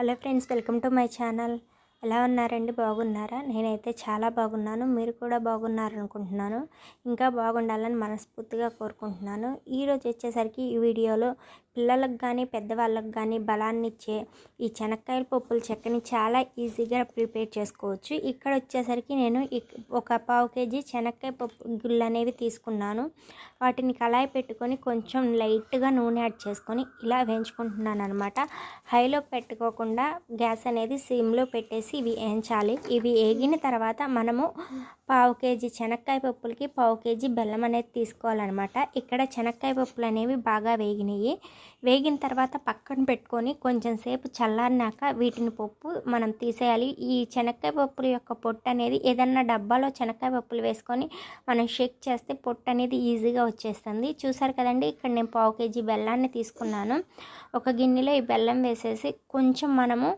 Hello friends welcome to my channel. ఎలా ఉన్నారండి? బాగున్నారా? నేనైతే చాలా బాగున్నాను. మీరు కూడా బాగున్నారనుకుంటున్నాను. ఇంకా బాగుండాలని మనస్ఫూర్తిగా కోరుకుంటున్నాను. ఈరోజు వచ్చేసరికి ఈ వీడియోలో పిల్లలకు కానీ పెద్దవాళ్ళకి కానీ బలాన్ని ఇచ్చే ఈ చెనక్కాయల పప్పుల చెక్కని చాలా ఈజీగా ప్రిపేర్ చేసుకోవచ్చు. ఇక్కడ వచ్చేసరికి నేను ఒక పావు కేజీ చెనక్కాయ పప్పు గుళ్ళు అనేవి తీసుకున్నాను. వాటిని కళాయి పెట్టుకొని కొంచెం లైట్గా నూనె యాడ్ చేసుకొని ఇలా వేయించుకుంటున్నాను అనమాట హైలో పెట్టుకోకుండా గ్యాస్ అనేది సిమ్లో పెట్టేసి ఇవి వేయించాలి. ఇవి వేగిన తర్వాత మనము పావు కేజీ శనక్కాయ పప్పులకి పావు కేజీ బెల్లం అనేది తీసుకోవాలన్నమాట. ఇక్కడ శనక్కాయ పప్పులు అనేవి బాగా వేగినాయి. వేగిన తర్వాత పక్కన పెట్టుకొని కొంచెం సేపు చల్లారినాక వీటిని పప్పు మనం తీసేయాలి. ఈ శనక్కాయ పప్పుల యొక్క పొట్టు అనేది ఏదన్నా డబ్బాలో శనక్కాయ పప్పులు వేసుకొని మనం షేక్ చేస్తే పొట్టు అనేది ఈజీగా వచ్చేస్తుంది. చూసారు కదండి ఇక్కడ నేను పావు కేజీ బెల్లాన్ని తీసుకున్నాను. ఒక గిన్నెలో ఈ బెల్లం వేసేసి కొంచెం మనము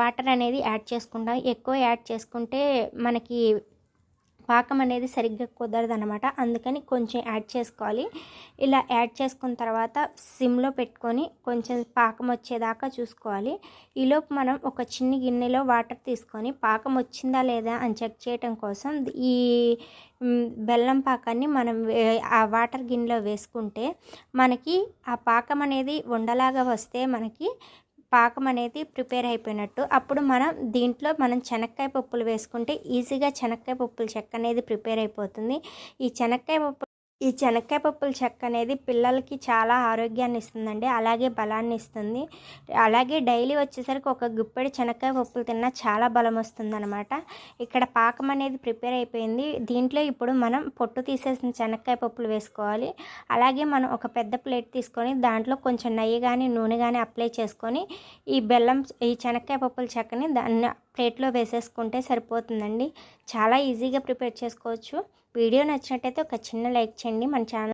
వాటి వాటర్ అనేది యాడ్ చేసుకుంటాం. ఎక్కువ యాడ్ చేసుకుంటే మనకి పాకం అనేది సరిగ్గా కుదరదు అనమాట అందుకని కొంచెం యాడ్ చేసుకోవాలి. ఇలా యాడ్ చేసుకున్న తర్వాత సిమ్లో పెట్టుకొని కొంచెం పాకం వచ్చేదాకా చూసుకోవాలి. ఈలోపు మనం ఒక చిన్న గిన్నెలో వాటర్ తీసుకొని పాకం వచ్చిందా లేదా అని చెక్ చేయటం కోసం ఈ బెల్లం పాకాన్ని మనం ఆ వాటర్ గిన్నెలో వేసుకుంటే మనకి ఆ పాకం అనేది ఉండలాగా వస్తే మనకి పాకం అనేది ప్రిపేర్ అయిపోయినట్టు. అప్పుడు మనం దీంట్లో మనం శనక్కాయ పప్పులు వేసుకుంటే ఈజీగా శనక్కాయ పప్పుల చెక్క అనేది ప్రిపేర్ అయిపోతుంది. ఈ శనక్కాయ పప్పు ఈ శనక్కాయ పప్పుల చెక్క అనేది పిల్లలకి చాలా ఆరోగ్యాన్ని ఇస్తుందండి. అలాగే బలాన్ని ఇస్తుంది. అలాగే డైలీ వచ్చేసరికి ఒక గుప్పెడి శనక్కాయ పప్పులు తిన్నా చాలా బలం వస్తుందన్నమాట. ఇక్కడ పాకం అనేది ప్రిపేర్ అయిపోయింది. దీంట్లో ఇప్పుడు మనం పొట్టు తీసేసిన శనక్కాయ పప్పులు వేసుకోవాలి. అలాగే మనం ఒక పెద్ద ప్లేట్ తీసుకొని దాంట్లో కొంచెం నెయ్యి కానీ నూనె కానీ అప్లై చేసుకొని ఈ బెల్లం ఈ శనక్కాయ పప్పుల చెక్కని దాన్ని ప్లేట్లో వేసేసుకుంటే సరిపోతుందండి. చాలా ఈజీగా ప్రిపేర్ చేసుకోవచ్చు. వీడియో నచ్చినట్టయితే ఒక చిన్న లైక్ చేయండి. మన ఛానల్